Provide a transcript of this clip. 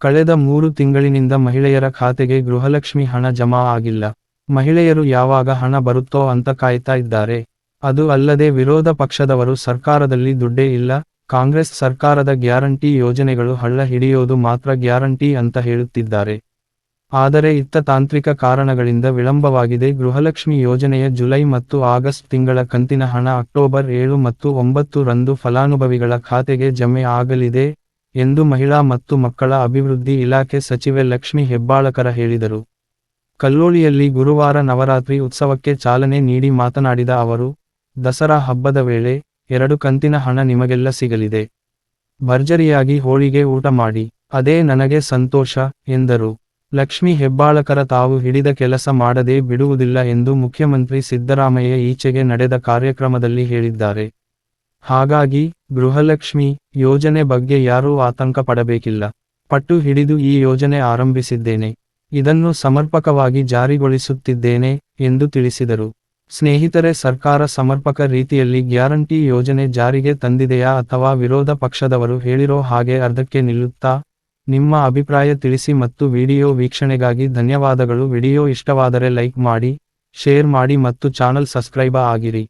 ಕಳೆದ ಮೂರು ತಿಂಗಳಿನಿಂದ ಮಹಿಳೆಯರ ಖಾತೆಗೆ ಗೃಹಲಕ್ಷ್ಮಿ ಹಣ ಜಮಾ ಆಗಿಲ್ಲ. ಮಹಿಳೆಯರು ಯಾವಾಗ ಹಣ ಬರುತ್ತೋ ಅಂತ ಕಾಯ್ತಾ ಇದ್ದಾರೆ. ಅದು ಅಲ್ಲದೆ ವಿರೋಧ ಪಕ್ಷದವರು ಸರ್ಕಾರದಲ್ಲಿ ದುಡ್ಡೇ ಇಲ್ಲ. ಕಾಂಗ್ರೆಸ್ ಸರ್ಕಾರದ ಗ್ಯಾರಂಟಿ ಯೋಜನೆಗಳು ಹಳ್ಳ ಹಿಡಿಯೋದು ಮಾತ್ರ ಗ್ಯಾರಂಟಿ ಅಂತ ಹೇಳುತ್ತಿದ್ದಾರೆ. ಆದರೆ ಇತ್ತ ತಾಂತ್ರಿಕ ಕಾರಣಗಳಿಂದ ವಿಳಂಬವಾಗಿದೆ. ಗೃಹಲಕ್ಷ್ಮಿ ಯೋಜನೆಯ ಜುಲೈ ಮತ್ತು ಆಗಸ್ಟ್ ತಿಂಗಳ ಕಂತಿನ ಹಣ ಅಕ್ಟೋಬರ್ ಏಳು ಮತ್ತು ಒಂಬತ್ತು ರಂದು ಫಲಾನುಭವಿಗಳ ಖಾತೆಗೆ ಜಮೆ ಆಗಲಿದೆ. ಎಂದು ಮಹಿಳಾ ಮತ್ತು ಮಕ್ಕಳ ಅಭಿವೃದ್ಧಿ ಇಲಾಖೆ ಸಚಿವೆ ಲಕ್ಷ್ಮಿ ಹೆಬ್ಬಾಳಕರ ಹೇಳಿದರು. ಕಲ್ಲೋಳಿಯಲ್ಲಿ ಗುರುವಾರ ನವರಾತ್ರಿ ಉತ್ಸವಕ್ಕೆ ಚಾಲನೆ ನೀಡಿ ಮಾತನಾಡಿದ ಅವರು, ದಸರಾ ಹಬ್ಬದ ವೇಳೆ ಎರಡು ಕಂತಿನ ಹಣ ನಿಮಗೆಲ್ಲ ಸಿಗಲಿದೆ. ಭರ್ಜರಿಯಾಗಿ ಹೋಳಿಗೆ ಊಟ ಮಾಡಿ, ಅದೇ ನನಗೆ ಸಂತೋಷ, ಎಂದರು. ಲಕ್ಷ್ಮಿ ಹೆಬ್ಬಾಳಕರ ತಾವು ಹಿಡಿದ ಕೆಲಸ ಮಾಡದೇ ಬಿಡುವುದಿಲ್ಲ ಎಂದು ಮುಖ್ಯಮಂತ್ರಿ ಸಿದ್ದರಾಮಯ್ಯ ಈಚೆಗೆ ನಡೆದ ಕಾರ್ಯಕ್ರಮದಲ್ಲಿ ಹೇಳಿದ್ದಾರೆ. ಹಾಗಾಗಿ ಗೃಹಲಕ್ಷ್ಮಿ ಯೋಜನೆ ಬಗ್ಗೆ ಯಾರೂ ಆತಂಕ ಪಡಬೇಕಿಲ್ಲ ಪಟ್ಟು ಹಿಡಿದು ಈ ಯೋಜನೆ ಆರಂಭಿಸಿದ್ದೇನೆ. ಇದನ್ನು ಸಮರ್ಪಕವಾಗಿ ಜಾರಿಗೊಳಿಸುತ್ತಿದ್ದೇನೆ ಎಂದು ತಿಳಿಸಿದರು. ಸ್ನೇಹಿತರೆ, ಸರ್ಕಾರ ಸಮರ್ಪಕ ರೀತಿಯಲ್ಲಿ ಗ್ಯಾರಂಟಿ ಯೋಜನೆ ಜಾರಿಗೆ ತಂದಿದೆಯಾ ಅಥವಾ ವಿರೋಧ ಪಕ್ಷದವರು ಹೇಳಿರೋ ಹಾಗೆ ಅರ್ಧಕ್ಕೆ ನಿಲ್ಲುತ್ತಾ? ನಿಮ್ಮ ಅಭಿಪ್ರಾಯ ತಿಳಿಸಿ ಮತ್ತು ವಿಡಿಯೋ ವೀಕ್ಷಣೆಗಾಗಿ ಧನ್ಯವಾದಗಳು. ವಿಡಿಯೋ ಇಷ್ಟವಾದರೆ ಲೈಕ್ ಮಾಡಿ, ಶೇರ್ ಮಾಡಿ ಮತ್ತು ಚಾನಲ್ ಸಬ್ಸ್ಕ್ರೈಬ ಆಗಿರಿ.